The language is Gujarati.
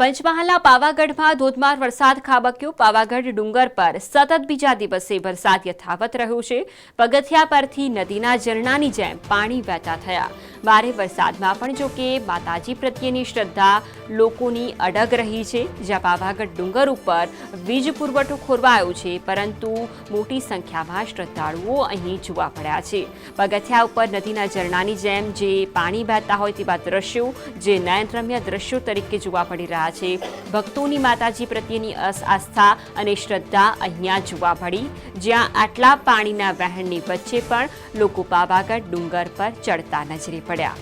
પંચમહાલના પાવાગઢમાં ધોધમાર વરસાદ ખાબક્યો. પાવાગઢ ડુંગર પર સતત બીજા દિવસે વરસાદ યથાવત રહ્યો છે. પગથિયા પરથી નદીના ઝરણાની જેમ પાણી વહેતા થયા. ભારે વરસાદમાં પણ જો કે માતાજી પ્રત્યેની શ્રદ્ધા લોકોની અડગ રહી છે. જ્યાં પાવાગઢ ડુંગર ઉપર વીજ પુરવઠો ખોરવાયો છે, પરંતુ મોટી સંખ્યામાં શ્રદ્ધાળુઓ અહીં જોવા મળ્યા છે. પગથિયા ઉપર નદીના ઝરણાની જેમ જે પાણી વહેતા હોય તેવા દ્રશ્યો, જે નયનરમ્ય દ્રશ્યો તરીકે જોવા મળી રહ્યા છે. ભક્તોની માતાજી પ્રત્યેની આસ્થા અને શ્રદ્ધા અહીંયા જોવા મળી. જ્યાં આટલા પાણીના વહેણની વચ્ચે પણ લોકો પાવાગઢ ડુંગર પર ચડતા નજરે પડ્યા.